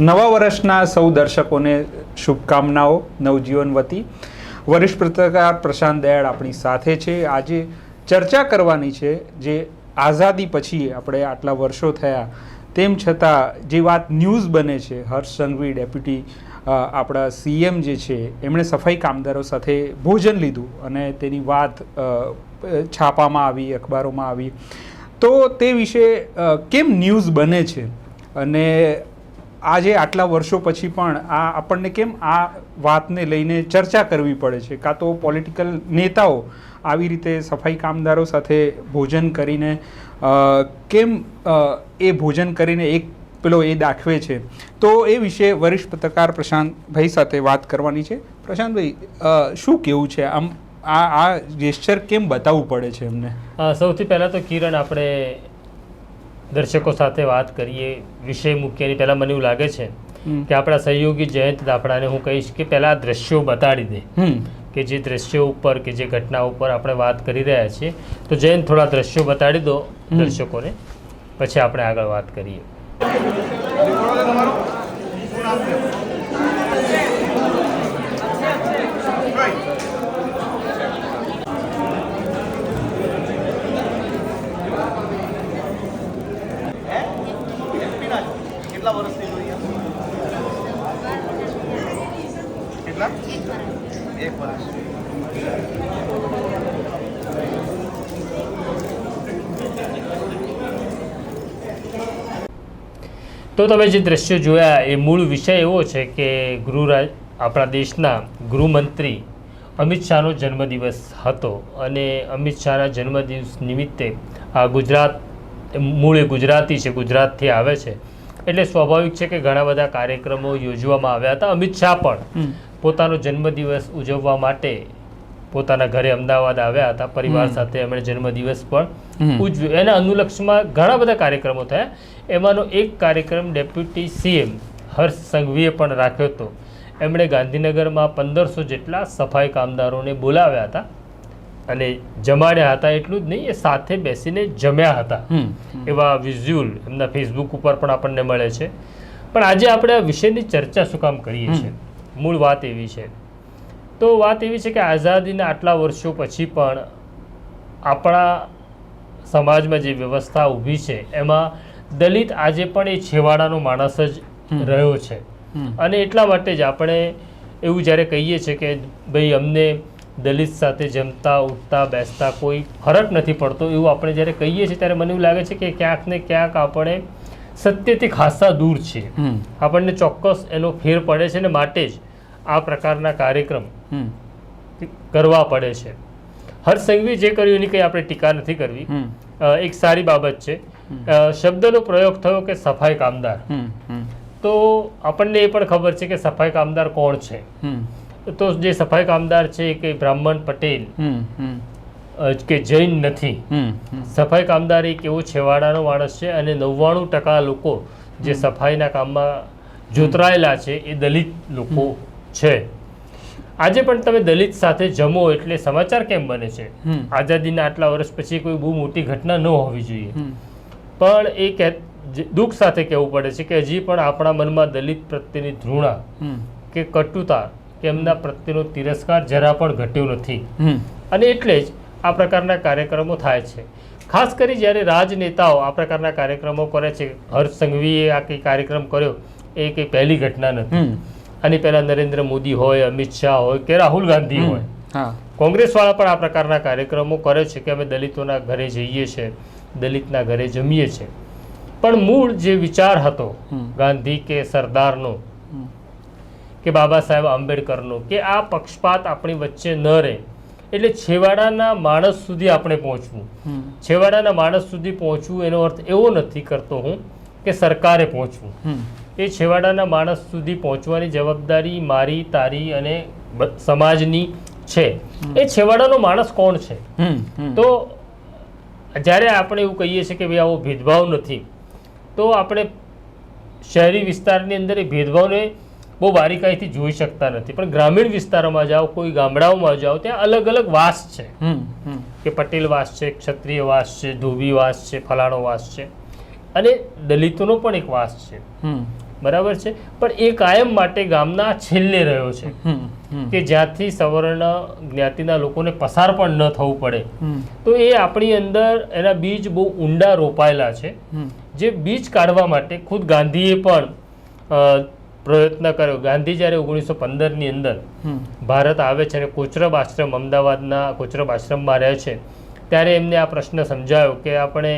નવા વર્ષના સૌ દર્શકોને શુભકામનાઓ, નવજીવન વતી. વરિષ્ઠ પત્રકાર પ્રશાંત દયાળ આપણી સાથે છે. આજે ચર્ચા કરવાની છે જે આઝાદી પછી આપણે આટલા વર્ષો થયા. તેમ છતાં જે વાત ન્યૂઝ બને છે, હર્ષ સંઘવી ડેપ્યુટી આપણા સીએમ જે છે, એમણે સફાઈ કામદારો સાથે ભોજન લીધું અને તેની વાત છાપામાં આવી, અખબારોમાં આવી. તો તે વિશે કેમ ન્યૂઝ બને છે? અને આજે આટલા વર્ષો પછી પણ આ આપણને કેમ આ વાતને લઈને ચર્ચા કરવી પડે છે? કાં તો પોલિટિકલ નેતાઓ આવી રીતે સફાઈ કામદારો સાથે ભોજન કરીને કેમ એ ભોજન કરીને એક પેલો એ દાખવે છે? તો એ વિશે વરિષ્ઠ પત્રકાર પ્રશાંતભાઈ સાથે વાત કરવાની છે. પ્રશાંતભાઈ શું કેવું છે? આમ આ આ જેસ્ચર કેમ બતાવવું પડે છે એમને? સૌથી પહેલાં તો કિરણ, આપણે દર્શકો સાથે વાત કરીએ વિષય મૂકીએ એની પહેલાં મને એવું લાગે છે કે આપણા સહયોગી જયંત દાફડાને હું કહીશ કે પહેલાં દ્રશ્યો બતાડી દે. કે જે દ્રશ્યો ઉપર કે જે ઘટના ઉપર આપણે વાત કરી રહ્યા છીએ. તો જયંત થોડા દ્રશ્યો બતાડી દો દર્શકોને. પછી આપણે આગળ વાત કરીએ કેટલા વર્ષથી જોઈએ કેટલા એક વર્ષ. તો તમે જે દ્રશ્યો જોયા એ મૂળ વિષય એવો છે કે ગૃહરાજ આપણા દેશના ગૃહમંત્રી અમિત શાહનો જન્મદિવસ હતો અને અમિત શાહના જન્મદિવસ નિમિત્તે આ ગુજરાત મૂળ એ ગુજરાતી છે ગુજરાતથી આવે છે. એટલે સ્વાભાવિક છે કે ઘણા બધા કાર્યક્રમો યોજવામાં આવ્યા હતા. અમિત શાહ પણ પોતાનો જન્મદિવસ ઉજવવા માટે પોતાના ઘરે અમદાવાદ આવ્યા હતા. પરિવાર સાથે એમણે જન્મદિવસ પણ. ઉજવ્યો. એના અનુલક્ષમાં ઘણા બધા કાર્યક્રમો થયા. એમાંનો એક કાર્યક્રમ ડેપ્યુટી સીએમ હર્ષ સંઘવીએ પણ રાખ્યો હતો. એમણે ગાંધીનગરમાં પંદરસો જેટલા સફાઈ કામદારોને બોલાવ્યા હતા. અને જમાડ્યા હતા એટલું જ નહીં એ સાથે બેસીને જમ્યા હતા. એવા વિઝ્યુઅલ એમના ફેસબુક ઉપર પણ આપણને મળે છે. પણ આજે આપણે આ વિષયની ચર્ચા શું કામ કરીએ છીએ? મૂળ વાત એવી છે. તો વાત એવી છે કે આઝાદીના આટલા વર્ષો પછી પણ આપણા સમાજમાં જે વ્યવસ્થા ઊભી છે એમાં દલિત આજે પણ એ છેવાડાનો માણસ જ રહ્યો છે. અને એટલા માટે જ આપણે એવું જ્યારે કહીએ છીએ કે ભાઈ અમને દલિત સાથે જમતા ઉઠતા બેસતા કોઈ ફરક નથી પડતો એવું આપણે જ્યારે કહીએ છીએ ત્યારે મને એવું લાગે છે કે ક્યાંક ને ક્યાંક આપણે સત્યથી ખાસા દૂર છીએ. આપણને ચોક્કસ એનો ફેર પડે છે ને માટે જ. આ પ્રકારના કાર્યક્રમ હમ. કરવા પડે છે. હર્ષ સંઘવી જે કર્યું એની કંઈ આપણે ટીકા નથી કરવી. એક સારી બાબત છે. શબ્દનો પ્રયોગ થયો કે સફાઈ કામદાર? તો આપણને એ પણ ખબર છે કે સફાઈ કામદાર કોણ છે? તો જે સફાઈ કામદાર છે કે બ્રાહ્મણ પટેલ કે જૈન નથી. સફાઈ કામદાર એક એવો છેવાડાનો માણસ છે અને નવ્વાણું ટકા લોકો જે સફાઈના કામમાં જોતરાયેલા છે એ દલિત લોકો. છે. આજે પણ તમે દલિત સાથે જમો એટલે સમાચાર કેમ બને છે? આઝાદીના આટલા વર્ષ પછી કોઈ બહુ મોટી ઘટના ન હોવી જોઈએ. પણ એ કે દુઃખ સાથે કહેવું પડે છે કે હજી પણ આપણા મનમાં દલિત પ્રત્યેની ધૃણા કે કટુતા કે એમના પ્રત્યેનો તિરસ્કાર જરા પણ ઘટ્યો નથી. અને એટલે જ આ પ્રકારના કાર્યક્રમો થાય છે. ખાસ કરી જ્યારે રાજનેતાઓ આ પ્રકારના કાર્યક્રમો કરે છે હર્ષ સંઘવીએ આ કંઈ કાર્યક્રમ કર્યો એ કંઈ પહેલી ઘટના નથી. આની પહેલા નરેન્દ્ર મોદી હોય અમિત શાહ હોય કે રાહુલ ગાંધી હોય. કોંગ્રેસ કોંગ્રેસવાળા પણ આ પ્રકારના કાર્યક્રમો કરે છે કે અમે દલિતોના ઘરે જઈએ છીએ દલિતના ઘરે જમીએ છીએ પણ મૂળ જે વિચાર હતો ગાંધી કે સરદારનો કે બાબા સાહેબ આંબેડકરનો કે આ પક્ષપાત આપણી વચ્ચે ન રહે એટલે છેવાડાના માણસ સુધી આપણે પહોંચવું. છેવાડાના માણસ સુધી પહોંચવું એનો અર્થ એવો નથી કરતો હું કે સરકારે પહોંચવું. એ છેવાડાના માણસ સુધી પહોંચવાની જવાબદારી મારી તારી અને સમાજની છે. એ છેવાડાનો માણસ કોણ છે? તો જ્યારે આપણે એવું કહીએ છીએ કે ભાઈ આવો ભેદભાવ નથી તો આપણે શહેરી વિસ્તારની અંદર એ ભેદભાવને બહુ બારીકાઈથી જોઈ શકતા નથી. પણ ગ્રામીણ વિસ્તારોમાં જાઓ કોઈ ગામડાઓમાં જાઓ ત્યાં અલગ અલગ વાસ છે. કે પટેલ વાસ છે ક્ષત્રિય વાસ છે ધોબી વાસ છે ફલાણો વાસ છે. અને દલિતોનો પણ એક વાસ છે. બરાબર છે? પણ એ કાયમ માટે ગામના છેલ્લે રહ્યો છે. કે જ્યાંથી સવર્ણ જ્ઞાતિના લોકોને પસાર પણ ન થવું પડે. તો એ આપણી અંદર એના બીજ બહુ ઊંડા રોપાયેલા છે. જે બીજ કાઢવા માટે ખુદ ગાંધીએ પણ પ્રયત્ન કર્યો. ગાંધી જ્યારે ઓગણીસો પંદરની અંદર ભારત આવે છે અને કોચરબ આશ્રમ અમદાવાદના કોચરબ આશ્રમમાં રહે છે ત્યારે એમને આ પ્રશ્ન સમજાયો કે આપણે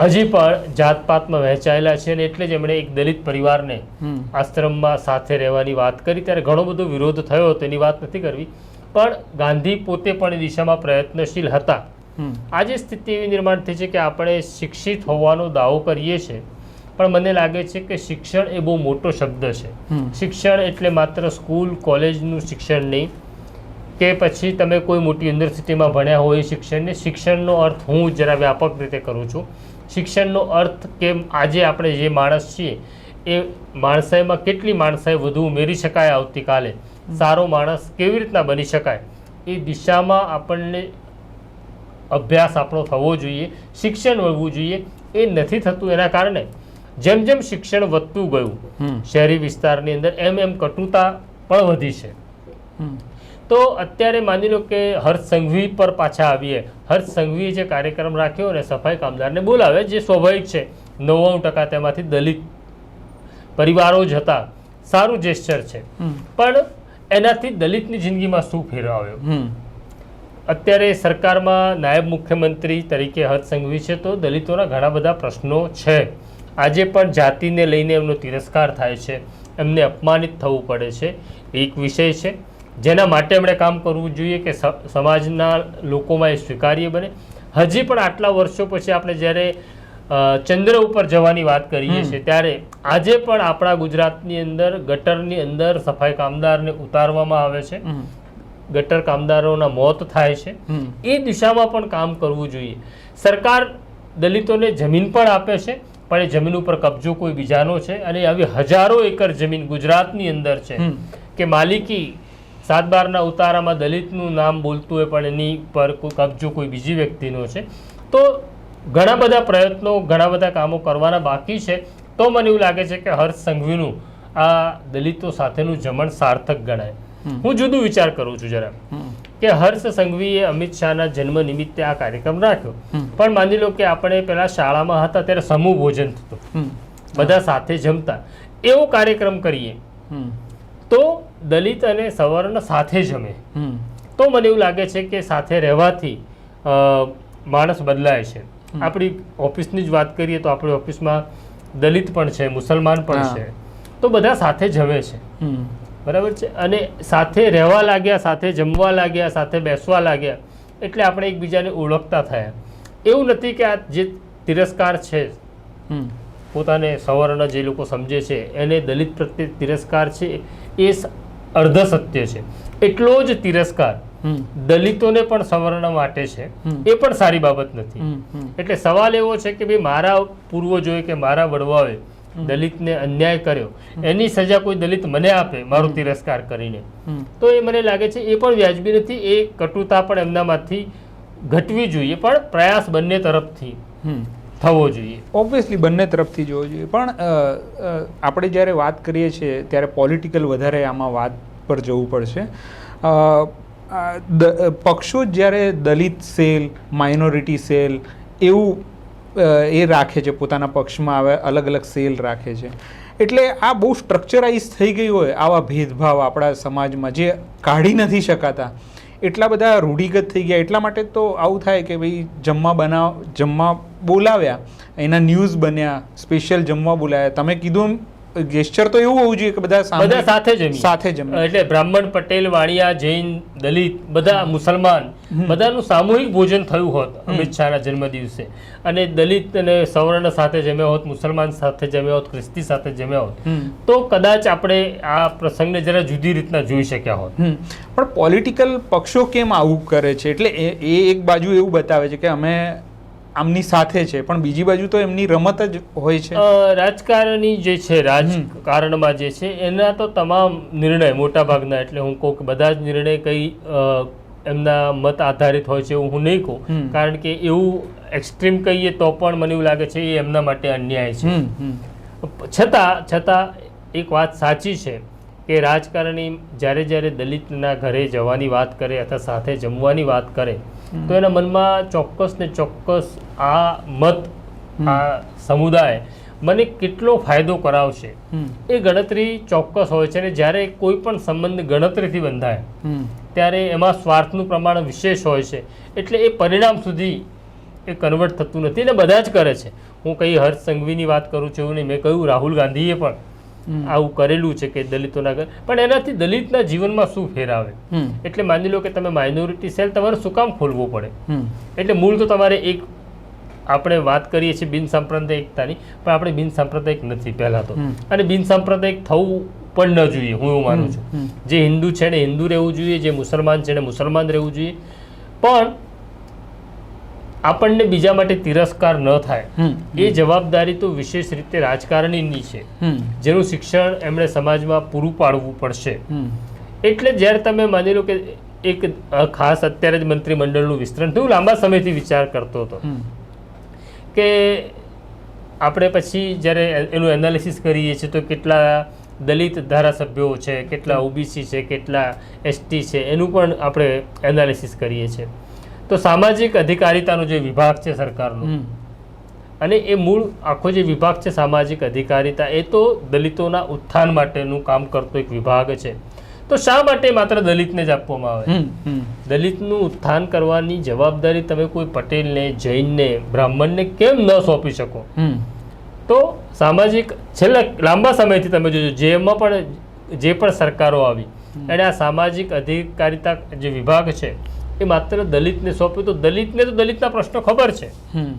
હજી પણ જાતપાતમાં વહેંચાયેલા છે અને એટલે જ એમણે એક દલિત પરિવારને આશ્રમમાં સાથે રહેવાની વાત કરી. ત્યારે ઘણો બધો વિરોધ થયો હતો એની વાત નથી કરવી. પણ ગાંધી પોતે પણ એ દિશામાં પ્રયત્નશીલ હતા. આજે સ્થિતિ એવી નિર્માણ થઈ છે કે આપણે શિક્ષિત હોવાનો દાવો કરીએ છીએ. પણ મને લાગે છે કે શિક્ષણ એ બહુ મોટો શબ્દ છે. શિક્ષણ એટલે માત્ર સ્કૂલ કોલેજનું શિક્ષણ નહીં. કે પછી તમે કોઈ મોટી યુનિવર્સિટીમાં ભણ્યા હોય એ શિક્ષણ શિક્ષણનો અર્થ હું જરા વ્યાપક રીતે કરું છું. શિક્ષણનો અર્થ કે આજે આપણે જે માણસ છીએ એ માણસાઈમાં કેટલી માણસાઈ વધુ ઉમેરી શકાય આવતીકાલે? સારો માણસ કેવી રીતના બની શકાય? એ દિશામાં આપણને અભ્યાસ આપણો થવો જોઈએ શિક્ષણ વધવું જોઈએ એ નથી થતું એના કારણે. જેમ જેમ શિક્ષણ વધતું ગયું શહેરી વિસ્તારની અંદર એમ એમ કટુતા પણ વધી છે. તો અત્યારે માની લો કે હર્ષ સંઘવી પર પાછા આવીએ. હર્ષ સંઘવીએ જે કાર્યક્રમ રાખ્યો અને સફાઈ કામદારને બોલાવે જે સ્વાભાવિક છે. નવ્વાણું ટકા તેમાંથી દલિત પરિવારો જ હતા. સારું જેસ્ચર છે. પણ એનાથી દલિતની જિંદગીમાં શું ફેર આવ્યો? અત્યારે સરકારમાં નાયબ મુખ્યમંત્રી તરીકે હર્ષ સંઘવી છે તો દલિતોના ઘણા બધા પ્રશ્નો છે. આજે પણ જાતિને લઈને એમનો તિરસ્કાર થાય છે. એમને અપમાનિત થવું પડે છે. એક વિષય છે. જેના માટે એમણે કામ કરવું જોઈએ કે સમાજના લોકોમાં એ સ્વીકાર્ય બને. હજી પણ આટલા વર્ષો પછી આપણે જ્યારે ચંદ્ર ઉપર જવાની વાત કરીએ છીએ ત્યારે આજે પણ આપણા ગુજરાતની અંદર ગટરની અંદર સફાઈ કામદારને ઉતારવામાં આવે છે. ગટર કામદારોના મોત થાય છે. એ દિશામાં પણ કામ કરવું જોઈએ. સરકાર દલિતોને જમીન પણ આપે છે પણ એ જમીન ઉપર કબજો કોઈ બીજાનો છે. અને આવી હજારો એકર જમીન ગુજરાતની અંદર છે કે માલિકી સાત બારના ઉતારામાં દલિતનું નામ બોલતું હોય પણ એની પર કોઈ કબજો કોઈ બીજી વ્યક્તિનો છે. તો ઘણા બધા પ્રયત્નો ઘણા બધા કામો કરવાના બાકી છે. તો મને એવું લાગે છે કે હર્ષ સંઘવીનું આ દલિતો સાથેનું જમણ સાર્થક ગણાય. હું જુદું વિચાર કરું છું જરા. કે હર્ષ સંઘવીએ અમિત શાહના જન્મ નિમિત્તે આ કાર્યક્રમ રાખ્યો. પણ માની લો કે આપણે પેલા શાળામાં હતા ત્યારે સમૂહ ભોજન થતું. બધા સાથે જમતા. એવો કાર્યક્રમ કરીએ. તો દલિત અને સવર્ણ સાથે જમે. તો મને એવું લાગે છે કે સાથે રહેવાથી માણસ બદલાય છે. આપણી ઓફિસની જ વાત કરીએ તો આપણી ઓફિસમાં દલિત પણ છે મુસલમાન પણ છે. તો બધા સાથે જમે છે. બરાબર છે? અને સાથે રહેવા લાગ્યા સાથે જમવા લાગ્યા સાથે બેસવા લાગ્યા એટલે આપણે એકબીજાને ઓળખતા થયા. એવું નથી કે આ જે તિરસ્કાર છે પોતાને સવર્ણ જે લોકો સમજે છે એને દલિત પ્રત્યે તિરસ્કાર છે એ અર્ધ સત્ય છે. એટલો જ તિરસ્કાર દલિતોને પણ સવર્ણ માટે છે એ પણ સારી બાબત નથી. એટલે સવાલ એવો છે કે ભાઈ મારા પૂર્વજોએ કે મારા વડવાઓએ દલિતને અન્યાય કર્યો એની સજા કોઈ દલિત મને આપે મારો તિરસ્કાર કરીને. તો એ મને લાગે છે એ પણ વ્યાજબી નથી એ કટુતા પણ એમનામાંથી ઘટવી જોઈએ પણ પ્રયાસ બંને તરફથી. થવો જોઈએ. ઓબ્વિયસલી બંને તરફથી જોવો જોઈએ. પણ આપણે જ્યારે વાત કરીએ છીએ, ત્યારે પોલિટિકલ વધારે આમાં વાત પર જવું પડશે. પક્ષો જ્યારે દલિત સેલ માઇનોરિટી સેલ એવું એ રાખે છે, પોતાના પક્ષમાં આવે અલગ અલગ સેલ રાખે છે. એટલે આ બહુ સ્ટ્રક્ચરાઇઝ થઈ ગઈ હોય, આવા ભેદભાવ આપણા સમાજમાં જે કાઢી નથી શકાતા. એટલા બધા રૂઢિગત થઈ ગયા. એટલા માટે તો આવું થાય કે ભાઈ જમવા બનાવ, જમવા બોલાવ્યા એના ન્યૂઝ બન્યા સ્પેશિયલ જમવા બોલાવ્યા તમે કીધું ગેસ્ચર તો એવું હોવું જોઈએ કે બધા બધા સાથે જમીએ સાથે જમે એટલે બ્રાહ્મણ પટેલ વાણિયા જૈન દલિત બધા મુસલમાન બધાનું સામૂહિક ભોજન થયું હોત અમિત શાહના જન્મ દિવસે અને દલિત અને સવર્ણ સાથે જમ્યા હોત મુસલમાન સાથે જમ્યા હોત ખ્રિસ્તી સાથે જમ્યા હોત તો કદાચ આપણે આ પ્રસંગને જરા જુદી રીતના જોઈ શક્યા હોત. પણ પોલિટિકલ પક્ષો કેમ આવું કરે છે? એટલે એ એક બાજુ એવું બતાવે છે કે અમે આમની સાથે છે પણ બીજી બાજુ તો એમની રમત જ હોય છે. રાજકારણી જે છે રાજકારણમાં જે છે એના તો તમામ નિર્ણય મોટા ભાગના એટલે હું કહું કે બધા જ નિર્ણય કઈ એમના મત આધારિત હોય છે એવું હું નહીં કહું. કારણ કે એવું એક્સ્ટ્રીમ કહીએ તો પણ મને એવું લાગે છે એ એમના માટે અન્યાય છે. છતાં છતાં એક વાત સાચી છે કે રાજકારણી જ્યારે જ્યારે દલિતના ઘરે જવાની વાત કરે અથવા સાથે જમવાની વાત કરે તો એના મનમાં ચોક્કસ ને ચોક્કસ આ મત આ સમુદાય મને કેટલો ફાયદો કરાવશે? એ ગણતરી ચોક્કસ હોય છે અને જ્યારે કોઈ પણ સંબંધ ગણતરીથી બંધાય ત્યારે એમાં સ્વાર્થનું પ્રમાણ વિશેષ હોય છે. એટલે એ પરિણામ સુધી એ કન્વર્ટ થતું નથી અને બધા જ કરે છે. હું કઈ હર્ષ સંઘવીની વાત કરું છું એવું નહીં. મેં કહ્યું રાહુલ ગાંધીએ પણ. આવું કરેલું છે કે દલિતોના ઘર. પણ એનાથી દલિતના જીવનમાં શું ફેર આવે? એટલે માની લો કે તમે માઇનોરિટી સેલ તમારે શું કામ ખોલવું પડે? એટલે મૂળ તો તમારે એક આપણે વાત કરીએ છીએ બિન સાંપ્રદાયિકતાની પણ આપણે બિન સાંપ્રદાયિક નથી પહેલાં તો. અને બિન સાંપ્રદાયિક થવું પણ ન જોઈએ હું એવું માનું છું. જે હિન્દુ છે ને હિન્દુ રહેવું જોઈએ જે મુસલમાન છે ને મુસલમાન રહેવું જોઈએ. પણ આપણને બીજા માટે તિરસ્કાર ન થાય. એ જવાબદારી તો વિશેષ રીતે રાજકારણીની છે. જેનું શિક્ષણ એમણે સમાજમાં પૂરું પાડવું પડશે. એટલે જ્યારે તમે માની લો કે એક ખાસ અત્યારે જ મંત્રીમંડળનું વિસ્તરણ થયું લાંબા સમયથી વિચાર કરતો હતો. કે આપણે પછી જ્યારે એનું એનાલિસિસ કરીએ છીએ તો કેટલા દલિત ધારાસભ્યો છે કેટલા ઓબીસી છે કેટલા એસટી છે એનું પણ આપણે એનાલિસિસ કરીએ છીએ. તો સામાજિક અધિકારિતાનો જે વિભાગ છે સરકારનો અને એ મૂળ આખો જે વિભાગ છે સામાજિક અધિકારિતા એ તો દલિતોના ઉત્થાન માટેનું કામ કરતો એક વિભાગ છે. તો શા માટે માત્ર દલિતને જ આપવામાં આવે? દલિતનું ઉત્થાન કરવાની જવાબદારી તમે કોઈ પટેલને જૈનને બ્રાહ્મણને કેમ ન સોંપી શકો? તો સામાજિક છેલ્લા લાંબા સમયથી તમે જોજો જેમાં પણ જે પણ સરકારો આવી એણે આ સામાજિક અધિકારિતા જે વિભાગ છે એ માત્ર દલિતને સોંપ્યું તો દલિતને તો દલિતના પ્રશ્નો ખબર છે. હમ.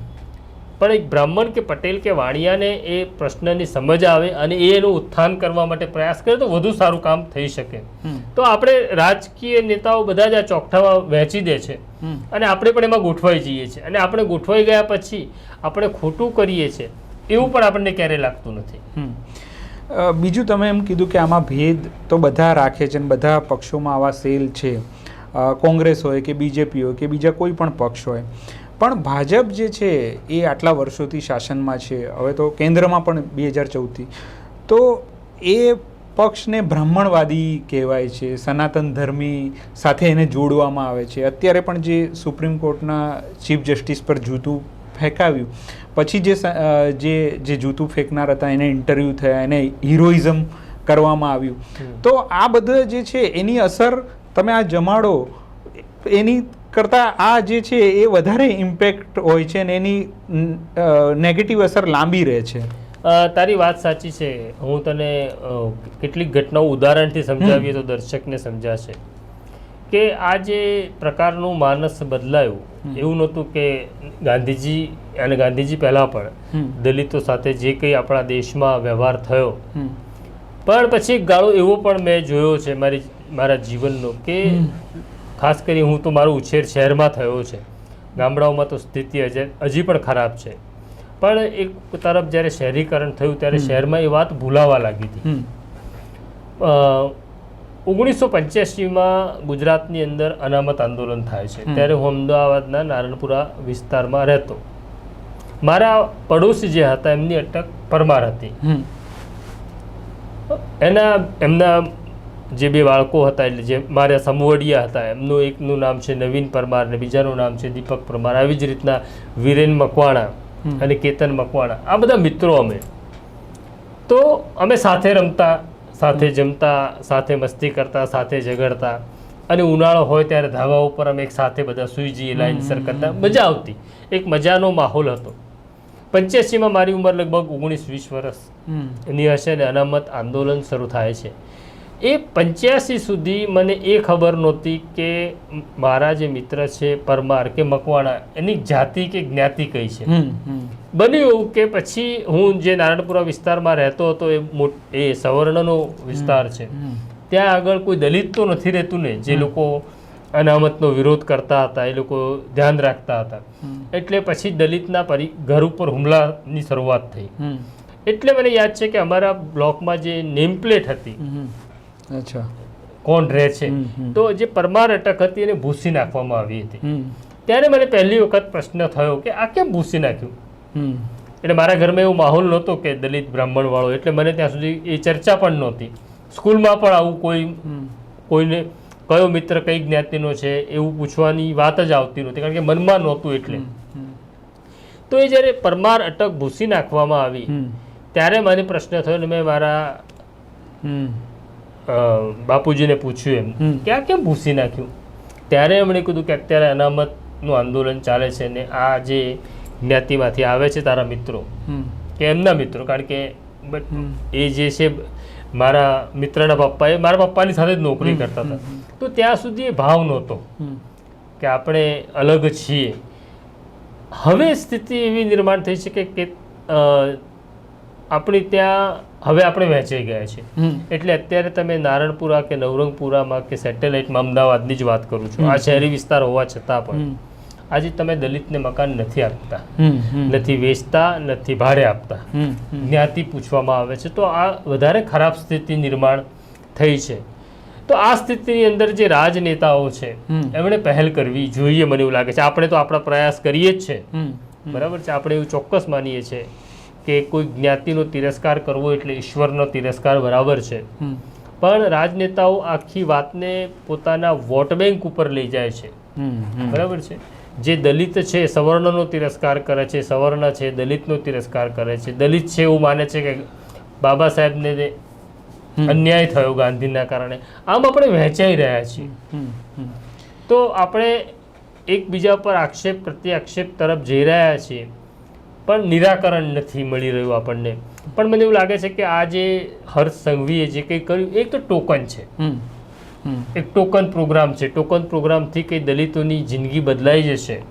પણ એક બ્રાહ્મણ કે પટેલ કે વાણિયાને એ પ્રશ્નની સમજ આવે અને એ એનું ઉત્થાન કરવા માટે પ્રયાસ કરે તો વધુ સારું કામ થઈ શકે. તો આપણે રાજકીય નેતાઓ બધા જ આ ચોકઠામાં વહેંચી દે છે. અને આપણે પણ એમાં ગોઠવાઈ જઈએ છીએ. અને આપણે ગોઠવાઈ ગયા પછી આપણે ખોટું કરીએ છીએ એવું પણ આપણને ક્યારેય લાગતું નથી. બીજું તમે એમ કીધું કે આમાં ભેદ તો બધા રાખે છે અને બધા પક્ષોમાં આવા સેલ છે. કોંગ્રેસ હોય કે બીજેપી હોય કે બીજા કોઈ પણ પક્ષ હોય. પણ ભાજપ જે છે એ આટલા વર્ષોથી શાસનમાં છે. હવે તો કેન્દ્રમાં પણ બે હજાર ચૌદથી. તો એ પક્ષને બ્રાહ્મણવાદી કહેવાય છે સનાતન ધર્મી સાથે એને જોડવામાં આવે છે. અત્યારે પણ જે સુપ્રીમ કોર્ટના ચીફ જસ્ટિસ પર જૂતું ફેંકાવ્યું. પછી જે જે જે જૂતું ફેંકનાર હતા એને ઇન્ટરવ્યૂ થયા એને હિરોઇઝમ કરવામાં આવ્યું. તો આ બધા જે છે એની અસર તમે આ જમાડો એની કરતાં આ જે છે એ વધારે ઇમ્પેક્ટ હોય છે અને એની નેગેટિવ અસર લાંબી રહે છે. તારી વાત સાચી છે. હું તને કેટલીક ઘટનાઓ ઉદાહરણથી સમજાવીએ તો દર્શકને સમજાશે. કે આ જે પ્રકારનું માનસ બદલાયું એવું નહોતું કે ગાંધીજી અને ગાંધીજી પહેલાં પણ દલિતો સાથે જે કંઈ આપણા દેશમાં વ્યવહાર થયો. પણ પછી એક ગાળો એવો પણ મેં જોયો છે મારી મારા જીવનનો કે ખાસ કરી હું તો મારો ઉછેર શહેરમાં થયો છે. ગામડાઓમાં તો સ્થિતિ હજી પણ ખરાબ છે. પણ એક તરફ જ્યારે શહેરીકરણ થયું ત્યારે શહેરમાં એ વાત ભૂલાવા લાગી હતી. ઓગણીસો પંચ્યાસીમાં ગુજરાતની અંદર અનામત આંદોલન થાય છે. ત્યારે હું અમદાવાદના નારણપુરા વિસ્તારમાં રહેતો. મારા પડોશી જે હતા એમની અટક પરમાર હતી. એના એમના જે બે બાળકો હતા એટલે જે મારા સમવડિયા હતા એમનું એકનું નામ છે નવીન પરમાર અને બીજાનું નામ છે દીપક પરમાર. આવી જ રીતના વિરેન મકવાણા અને કેતન મકવાણા. આ બધા મિત્રો અમે. તો અમે સાથે રમતા સાથે જમતા સાથે મસ્તી કરતા સાથે ઝઘડતા. અને ઉનાળો હોય ત્યારે ધાબા ઉપર અમે એક સાથે બધા સૂઈ જઈએ લાઈનસર કરતા. મજા આવતી. એક મજાનો માહોલ હતો. પંચ્યાસીમાં મારી ઉંમર લગભગ ઓગણીસ વીસ વર્ષ. હમ. હશે ને અનામત આંદોલન શરૂ થાય છે. એ પંચ્યાસી સુધી મને એ ખબર નહોતી કે મારા જે મિત્ર છે પરમાર કે મકવાણા એની જાતિ કે જ્ઞાતિ કઈ છે. બન્યું એવું કે પછી હું જે નારાયણપુરા વિસ્તારમાં રહેતો હતો એ મોટ એ સવર્ણનો વિસ્તાર છે. ત્યાં આગળ કોઈ દલિત તો નથી રહેતું ને જે લોકો અનામતનો વિરોધ કરતા હતા એ લોકો ધ્યાન રાખતા હતા. એટલે પછી દલિતના પરી ઘર ઉપર હુમલાની શરૂઆત થઈ. એટલે મને યાદ છે કે અમારા બ્લોકમાં જે નેમ પ્લેટ હતી અચ્છા. કોણ રહે છે. તો જે પરમાર અટક હતી એને ભૂસી નાખવામાં આવી હતી. ત્યારે મને પહેલી વખત પ્રશ્ન થયો કે આ કેમ ભૂસી નાખ્યું? એટલે મારા ઘરમાં એવો માહોલ નહોતો કે દલિત બ્રાહ્મણ વાળો એટલે મને ત્યાં સુધી એ ચર્ચા પણ નહોતી. સ્કૂલમાં પણ આવું કોઈ કોઈને કયો મિત્ર કઈ જ્ઞાતિનો છે એવું પૂછવાની વાત જ આવતી નહોતી કારણ કે મનમાં નહોતું એટલે. તો એ જ્યારે પરમાર અટક ભૂસી નાખવામાં આવી ત્યારે મને પ્રશ્ન થયો ને મેં મારા બાપુજીને પૂછ્યું એમ. કે આ કેમ ભૂસી નાખ્યું? ત્યારે એમણે કીધું કે અત્યારે અનામતનું આંદોલન ચાલે છે ને આ જે જ્ઞાતિમાંથી આવે છે તારા મિત્રો કે એમના મિત્રો કારણ કે એ જે છે મારા મિત્રના પપ્પા એ મારા પપ્પાની સાથે જ નોકરી કરતા હતા. તો ત્યાં સુધી એ ભાવ નહોતો કે આપણે અલગ છીએ. હવે સ્થિતિ એવી નિર્માણ થઈ છે કે કે અ, ત્યાં હવે આપણે વહેંચાઈ ગયા છે. એટલે અત્યારે તમે નારણપુરા કે નવરંગપુરામાં કે સેટેલાઇટમાં અમદાવાદની જ વાત કરું છું. આ શહેરી વિસ્તાર હોવા છતાં પણ આજે તમે દલિતને મકાન નથી આપતા. નથી વેચતા નથી ભાડે આપતા. જ્ઞાતિ પૂછવામાં આવે છે. તો આ વધારે ખરાબ સ્થિતિ નિર્માણ થઈ છે. તો આ સ્થિતિની અંદર જે રાજનેતાઓ છે એમણે પહેલ કરવી જોઈએ મને એવું લાગે છે. આપણે તો આપણા પ્રયાસ કરીએ જ છે. બરાબર છે? આપણે એવું ચોક્કસ માનીએ છીએ કે કોઈ જ્ઞાતિનો તિરસ્કાર કરવો એટલે ઈશ્વરનો તિરસ્કાર બરાબર છે. પણ રાજનેતાઓ આખી વાતને પોતાના વોટ બેંક ઉપર લઈ જાય છે. બરાબર છે? જે દલિત છે સવર્ણનો તિરસ્કાર કરે છે સવર્ણ છે દલિતનો તિરસ્કાર કરે છે. દલિત છે એવું માને છે કે બાબા સાહેબને અન્યાય થયો ગાંધીના કારણે. આમ આપણે વહેંચાઈ રહ્યા છીએ. તો આપણે એકબીજા પર આક્ષેપ પ્રત્યે આક્ષેપ તરફ જઈ રહ્યા છીએ. પણ નિરાકરણ નથી મળી રહ્યું આપણને. પણ મને એવું લાગે છે કે આ જે હર્ષ સંઘવીએ જે કંઈ કર્યું એક તો ટોકન છે. એક ટોકન પ્રોગ્રામ છે. ટોકન પ્રોગ્રામથી કંઈ દલિતોની જિંદગી બદલાઈ જશે.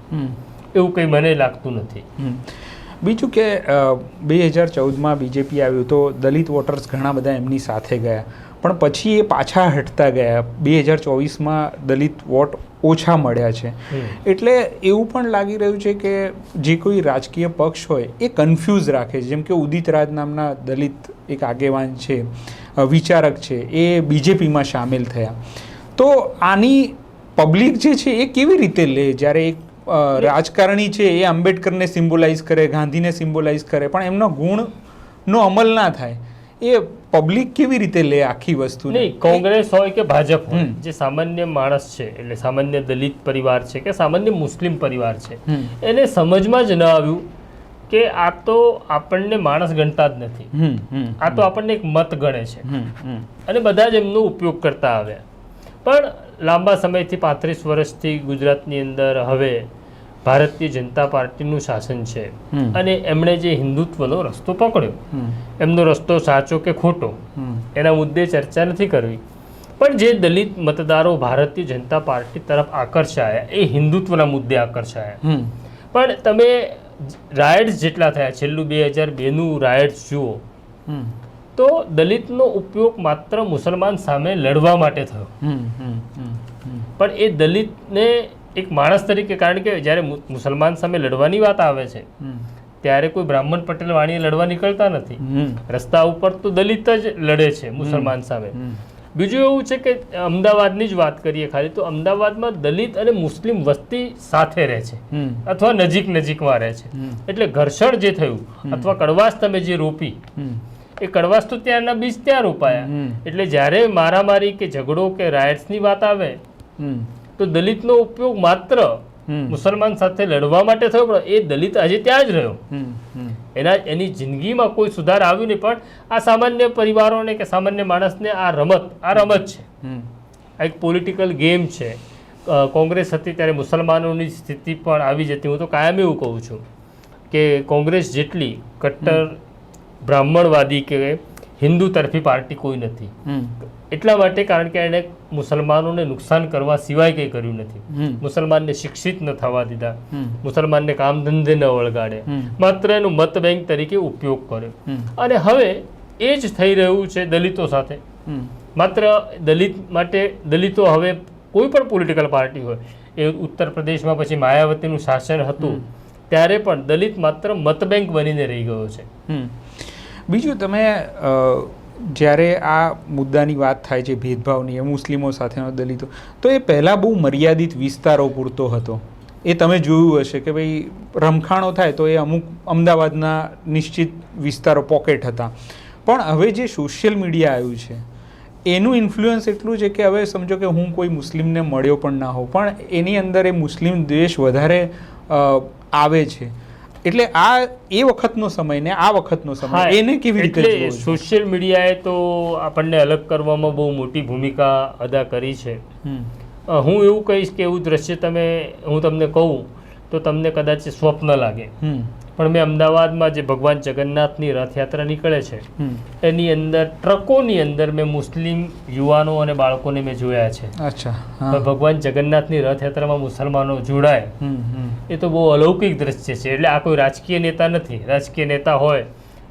એવું કંઈ મને લાગતું નથી. બીજું કે બે હજાર ચૌદમાં બીજેપી આવ્યું તો દલિત વોટર્સ ઘણા બધા એમની સાથે ગયા. પણ પછી એ પાછા હટતા ગયા. બે હજાર ચોવીસમાં દલિત વોટ ઓછા મળ્યા છે. એટલે એવું પણ લાગી રહ્યું છે કે જે કોઈ રાજકીય પક્ષ હોય એ કન્ફ્યુઝ રાખે છે. જેમ કે ઉદિત રાજ નામના દલિત એક આગેવાન છે વિચારક છે એ બીજેપીમાં સામેલ થયા. તો આની પબ્લિક જે છે એ કેવી રીતે લે? જ્યારે એક રાજકારણી છે એ આંબેડકરને સિમ્બોલાઇઝ કરે ગાંધીને સિમ્બોલાઇઝ કરે પણ એમનો ગુણનો અમલ ના થાય. એ પબ્લિક કેવી રીતે લે આખી વસ્તુ નહીં કોંગ્રેસ હોય કે ભાજપ હોય જે સામાન્ય માણસ છે એટલે સામાન્ય દલિત પરિવાર છે કે સામાન્ય મુસ્લિમ પરિવાર છે એને સમજમાં જ ન આવ્યું કે આ તો આપણને માણસ ગણતા જ નથી. આ તો આપણને એક મત ગણે છે. અને બધા જ એમનો ઉપયોગ કરતા આવ્યા. પણ લાંબા સમયથી પાંત્રીસ વર્ષથી ગુજરાતની અંદર હવે ભારતીય જનતા પાર્ટીનું શાસન છે. અને એમણે જે હિન્દુત્વનો રસ્તો પકડ્યો. એમનો રસ્તો સાચો કે ખોટો? એના મુદ્દે ચર્ચા નથી કરવી. પણ જે દલિત મતદારો ભારતીય જનતા પાર્ટી તરફ આકર્ષાયા એ હિન્દુત્વના મુદ્દે આકર્ષાયા. પણ તમે રાયડ્સ જેટલા થયા છેલ્લું બે હજાર બેનું રાયડ્સ જુઓ તો દલિતનો ઉપયોગ માત્ર મુસલમાન સામે લડવા માટે થયો. પણ એ દલિતને એક માણસ તરીકે કારણ કે જ્યારે મુસલમાન સામે લડવાની વાત આવે છે ત્યારે કોઈ બ્રાહ્મણ પટેલ વાણીએ લડવા નીકળતા નથી. રસ્તા ઉપર તો દલિત જ લડે છે મુસલમાન સામે. બીજું એવું છે કે અમદાવાદની જ વાત કરીએ ખાલી તો અમદાવાદમાં દલિત અને મુસ્લિમ વસ્તી સાથે રહે છે. અથવા નજીક નજીકમાં રહે છે. એટલે ઘર્ષણ જે થયું અથવા કડવાશ તમે જે રોપી એ કડવાશ તો ત્યાંના બીજ ત્યાં રોપાયા. એટલે જ્યારે મારામારી કે ઝઘડો કે રાયટ્સની વાત આવે તો દલિતનો ઉપયોગ માત્ર મુસલમાન સાથે લડવા માટે થયો પણ એ દલિત આજે ત્યાં જ રહ્યો. એના એની જિંદગીમાં કોઈ સુધાર આવ્યું નહીં પણ આ સામાન્ય પરિવારોને કે સામાન્ય માણસને આ રમત આ રમત છે. આ એક પોલિટિકલ ગેમ છે. કોંગ્રેસ હતી ત્યારે મુસલમાનોની સ્થિતિ પણ આવી જતી. હું તો કાયમ એવું કહું છું કે કોંગ્રેસ જેટલી કટ્ટર બ્રાહ્મણવાદી કે હિન્દુ તરફી પાર્ટી કોઈ નથી. એટલા માટે કારણ કે એણે મુસલમાનોને નુકસાન કરવા સિવાય કંઈ કર્યું નથી. મુસલમાનને શિક્ષિત ન થવા દીધા. મુસલમાનને કામ ધંધે ન વળગાડે. માત્ર એનું મત બેંક તરીકે ઉપયોગ કર્યો. અને હવે એ જ થઈ રહ્યું છે દલિતો સાથે. માત્ર દલિત માટે દલિતો હવે કોઈ પણ પોલિટિકલ પાર્ટી હોય એ ઉત્તર પ્રદેશમાં પછી માયાવતીનું શાસન હતું ત્યારે પણ દલિત માત્ર મત બેંક બનીને રહી ગયો છે. બીજું તમે જ્યારે આ મુદ્દાની વાત થાય છે ભેદભાવની, એ મુસ્લિમો સાથેનો દલિતો, તો એ પહેલાં બહુ મર્યાદિત વિસ્તારો પૂરતો હતો. એ તમે જોયું હશે કે ભાઈ રમખાણો થાય તો એ અમુક અમદાવાદના નિશ્ચિત વિસ્તારો પોકેટ હતા. પણ હવે જે સોશિયલ મીડિયા આવ્યું છે, એનું ઇન્ફ્લુઅન્સ એટલું છે કે હવે સમજો કે હું કોઈ મુસ્લિમને મળ્યો પણ ના હોઉં. પણ એની અંદર એ મુસ્લિમ દ્વેષ વધારે આવે છે. એટલે આ એ વખતનો સમય ને આ વખતનો સમય એને કેવી રીતે એટલે સોશિયલ મીડિયાએ તો આપણને અલગ કરવામાં બહુ મોટી ભૂમિકા અદા કરી છે. હું એવું કહીશ કે એવું દ્રશ્ય તમે હું તમને કહું તો તમને કદાચ સ્વપ્ન લાગે. પણ મેં અમદાવાદમાં જે ભગવાન જગન્નાથની રથયાત્રા નીકળે છે એની અંદર ટ્રકોની અંદર મેં મુસ્લિમ યુવાનો અને બાળકોને મેં જોયા છે. અચ્છા ભગવાન જગન્નાથની રથયાત્રામાં મુસલમાનો જોડાય. એ તો બહુ અલૌકિક દ્રશ્ય છે. એટલે આ કોઈ રાજકીય નેતા નથી. રાજકીય નેતા હોય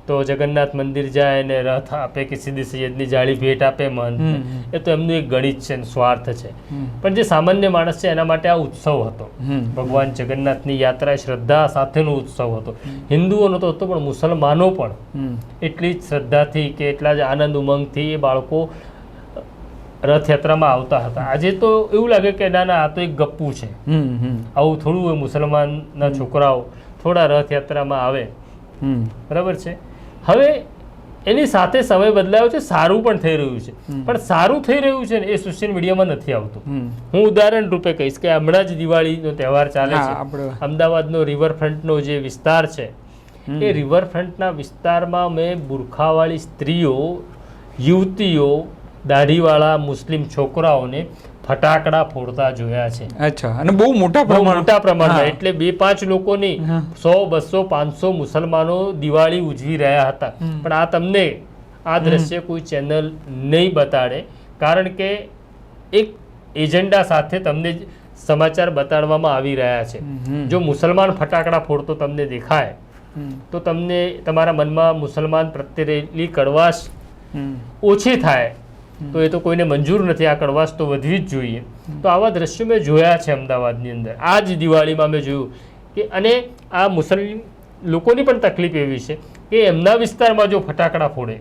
તો જગન્નાથ મંદિર જાય અને રથ આપે કે સીધી સૈયદની જાળી ભેટ આપે હમ. એ તો એમનું એક ગણિત છે સ્વાર્થ છે. પણ જે સામાન્ય માણસ છે એના માટે આ ઉત્સવ હતો. ભગવાન જગન્નાથની યાત્રા એ શ્રદ્ધા સાથેનો ઉત્સવ હતો. હિન્દુઓનો તો હતો પણ મુસલમાનો પણ. એટલી જ શ્રદ્ધાથી કે એટલા જ આનંદ ઉમંગથી એ બાળકો રથયાત્રામાં આવતા હતા. આજે તો એવું લાગે કે ના ના આ તો એક ગપ્પુ છે. આવું થોડું મુસલમાનના છોકરાઓ થોડા રથયાત્રામાં આવે. બરાબર છે? હવે એની સાથે સમય બદલાયો છે સારું પણ થઈ રહ્યું છે. પણ સારું થઈ રહ્યું છે ને એ સોશિયલ મીડિયામાં નથી આવતું. હું ઉદાહરણ રૂપે કહીશ કે હમણાં જ દિવાળીનો તહેવાર ચાલે છે. અમદાવાદનો રિવરફ્રન્ટનો જે વિસ્તાર છે એ રિવરફ્રન્ટના વિસ્તારમાં મેં બુરખાવાળી સ્ત્રીઓ યુવતીઓ દાઢીવાળા મુસ્લિમ છોકરાઓને ફટાકડા ફોડતા જોયા છે. અચ્છા અને બહુ મોટા પ્રમાણ મોટા પ્રમાણમાં એટલે બે પાંચ લોકોની સો બસો પાંચસો મુસલમાનો દિવાળી ઉજવી રહ્યા હતા. પણ આ તમને આ દ્રશ્ય કોઈ ચેનલ નહીં બતાડે કારણ કે એક એજન્ડા સાથે તમને સમાચાર બતાડવામાં આવી રહ્યા છે. જો મુસલમાન ફટાકડા ફોડતો તમને દેખાય તો તમને તમારા મનમાં મુસલમાન પ્રત્યે રહેલી કડવાશ ઓછી થાય. તો એ તો કોઈને મંજૂર નથી. આ કડવાશ તો વધવી જ જોઈએ. તો આવા દ્રશ્યો મેં જોયા છે અમદાવાદની અંદર. આ જ દિવાળીમાં મેં જોયું કે અને આ મુસ્લિમ લોકોની પણ તકલીફ એવી છે કે એમના વિસ્તારમાં જો ફટાકડા ફોડે.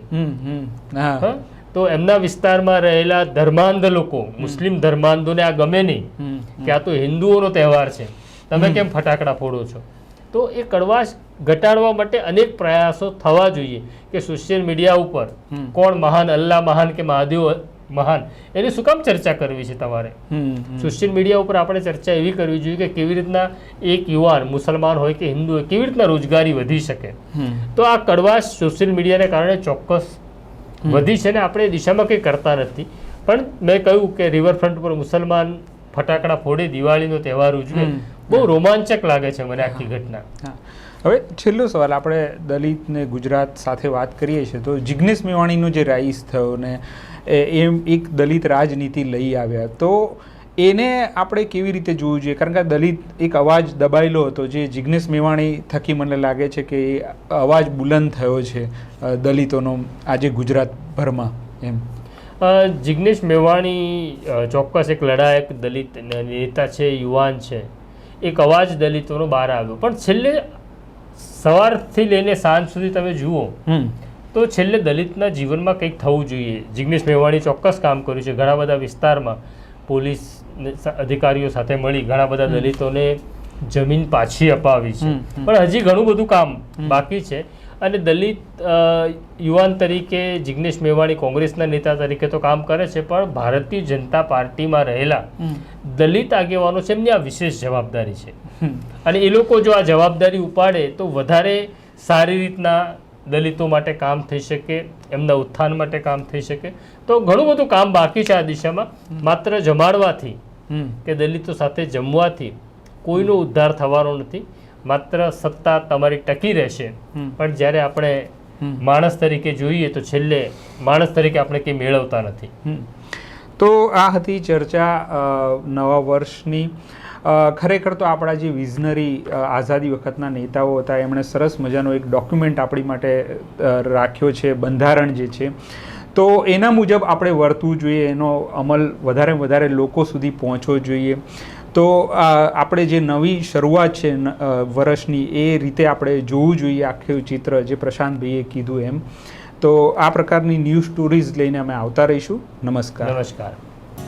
તો એમના વિસ્તારમાં રહેલા ધર્માંધ લોકો મુસ્લિમ ધર્માંધોને આ ગમે નહીં કે આ તો હિન્દુઓનો તહેવાર છે. તમે કેમ ફટાકડા ફોડો છો? તો એ કડવાશ ઘટાડવા માટે અનેક પ્રયાસો થવા જોઈએ કે સોશિયલ મીડિયા ઉપર કોણ મહાન અલ્લાહ મહાન કે મહાદેવ મહાન એની શું કામ ચર્ચા કરવી છે તમારે. સોશિયલ મીડિયા ઉપર આપણે ચર્ચા એવી કરવી જોઈએ કે કેવી રીતના એક યુવાન મુસલમાન હોય કે હિન્દુ હોય કેવી રીતના રોજગારી વધી શકે? તો આ કડવાશ સોશિયલ મીડિયાને કારણે ચોક્કસ વધી છે ને આપણે દિશામાં કંઈ કરતા નથી. પણ મેં કહ્યું કે રિવરફ્રન્ટ પર મુસલમાન ફટાકડા ફોડે દિવાળીનો તહેવાર ઉજવે બહુ રોમાંચક લાગે છે મને આખી ઘટના. હા. હવે છેલ્લો સવાલ આપણે દલિત ને ગુજરાત સાથે વાત કરીએ છીએ તો જિગ્નેશ મેવાણીનો જે રાઈસ થયો ને એમ એક દલિત રાજનીતિ લઈ આવ્યા. તો એને આપણે કેવી રીતે જોવું જોઈએ? કારણ કે દલિત એક અવાજ દબાયેલો હતો જે જિગ્નેશ મેવાણી થકી મને લાગે છે કે એ અવાજ બુલંદ થયો છે દલિતોનો આજે ગુજરાતભરમાં એમ. જિગ્નેશ મેવાણી ચોક્કસ એક લડાયક દલિત નેતા છે, યુવાન છે. એક અવાજ દલિતોનો બહાર આવ્યો. પણ છેલ્લે સવારથી લઈને સાંજ સુધી તમે જુઓ તો છેલ્લે દલિતના જીવનમાં કંઈક થવું જોઈએ. જિગ્નેશ મેવાણી ચોક્કસ કામ કર્યું છે. ઘણા બધા વિસ્તારમાં પોલીસ અધિકારીઓ સાથે મળી ઘણા બધા દલિતોને જમીન પાછી અપાવી છે. પણ હજી ઘણું બધું કામ બાકી છે. અને દલિત યુવાન તરીકે જિગ્નેશ મેવાણી કોંગ્રેસના નેતા તરીકે તો કામ કરે છે પણ ભારતીય જનતા પાર્ટીમાં રહેલા દલિત આગેવાનો છે એમની આ વિશેષ જવાબદારી છે. અને એ લોકો જો આ જવાબદારી ઉપાડે તો વધારે સારી રીતના દલિતો માટે કામ થઈ શકે એમના ઉત્થાન માટે કામ થઈ શકે. તો ઘણું બધું કામ બાકી છે આ દિશામાં. માત્ર જમાડવાથી કે દલિતો સાથે જમવાથી કોઈનો ઉદ્ધાર થવાનો નથી. માત્ર સત્તા તમારી ટકી રહેશે. પણ જ્યારે આપણે માણસ તરીકે જોઈએ તો છેલ્લે માણસ તરીકે આપણે કંઈ મેળવતા નથી. તો આ હતી ચર્ચા નવા વર્ષની. ખરેખર તો આપણા જે વિઝનરી આઝાદી વખતના નેતાઓ હતા, એમણે સરસ મજાનો એક ડોક્યુમેન્ટ આપણી માટે રાખ્યો છે, બંધારણ જે છે. તો એના મુજબ આપણે વર્તવું જોઈએ, એનો અમલ વધારે વધારે લોકો સુધી પહોંચવો જોઈએ. તો આપણે જે નવી શરૂઆત છે વર્ષની, એ રીતે આપણે જોવું જોઈએ આખું ચિત્ર, જે પ્રશાંતભાઈએ કીધું એમ. તો આ પ્રકારની ન્યૂઝ સ્ટોરીઝ લઈને અમે આવતા રહીશું. નમસ્કાર. નમસ્કાર.